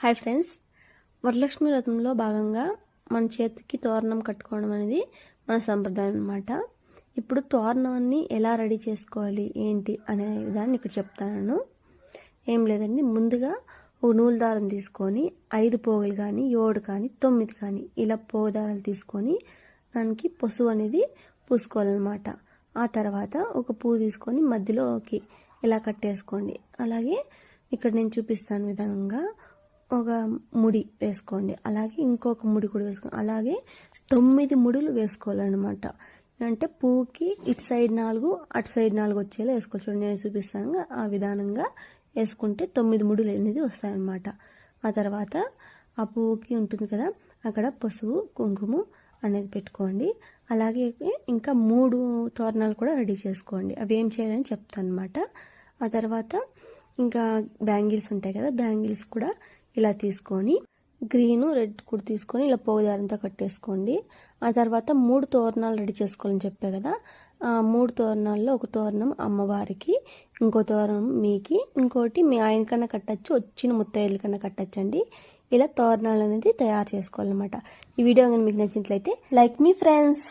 Hi friends. Varalakshmi వ్రతంలో భాగంగా మన చేతికి తోరణం కట్టుకోవడం అనేది మన సంప్రదాయం అనమాట ఇప్పుడు తోరణాన్ని ఎలా రెడీ చేసుకోవాలి ఏంటి అనే విధాన్ని ఇక్కడ చెప్తాను. ఏం లేదండి ముందుగా ఒక నూలు దారం తీసుకొని ఐదు పోగులు కానీ ఏడు కానీ తొమ్మిది కానీ ఇలా పోగు దారాలు తీసుకొని దానికి పసుపు అనేది పూసుకోవాలన్నమాట. ఆ తర్వాత ఒక పువ్వు తీసుకొని మధ్యలోకి ఇలా కట్టేసుకోండి. అలాగే ఇక్కడ నేను చూపిస్తాను విధంగా ఒక ముడి వేసుకోండి. అలాగే ఇంకొక ముడి కూడా వేసుకోండి అలాగే తొమ్మిది ముడులు వేసుకోవాలన్నమాట. అంటే పువ్వుకి ఇటు సైడ్ నాలుగు అటు సైడ్ నాలుగు వచ్చేలా వేసుకోవచ్చు. చూడండి నేను చూపిస్తాను ఆ విధానంగా వేసుకుంటే తొమ్మిది ముడులు అనేది వస్తాయన్నమాట. ఆ తర్వాత ఆ పువ్వుకి ఉంటుంది కదా అక్కడ పసుపు కుంకుమ అనేది పెట్టుకోండి. అలాగే ఇంకా మూడు తోరణాలు కూడా రెడీ చేసుకోండి. అవి ఏం చేయాలని చెప్తాను అనమాట ఆ తర్వాత ఇంకా బ్యాంగిల్స్ ఉంటాయి కదా బ్యాంగిల్స్ కూడా ఇలా తీసుకొని గ్రీన్ రెడ్ కూడా తీసుకొని ఇలా పోగుదారంతా కట్టేసుకోండి. ఆ తర్వాత మూడు తోరణాలు రెడీ చేసుకోవాలని చెప్పే కదా ఆ మూడు తోరణాల్లో ఒక తోరణం అమ్మవారికి ఇంకో తోరణం మీకి ఇంకోటి మీ ఆయనకన్నా కట్టచ్చు వచ్చిన ముత్తైదుల కన్నా కట్టచ్చండి. ఇలా తోరణాలు అనేది తయారు చేసుకోవాలన్నమాట. ఈ వీడియో కానీ మీకు నచ్చినట్లయితే లైక్ మీ ఫ్రెండ్స్.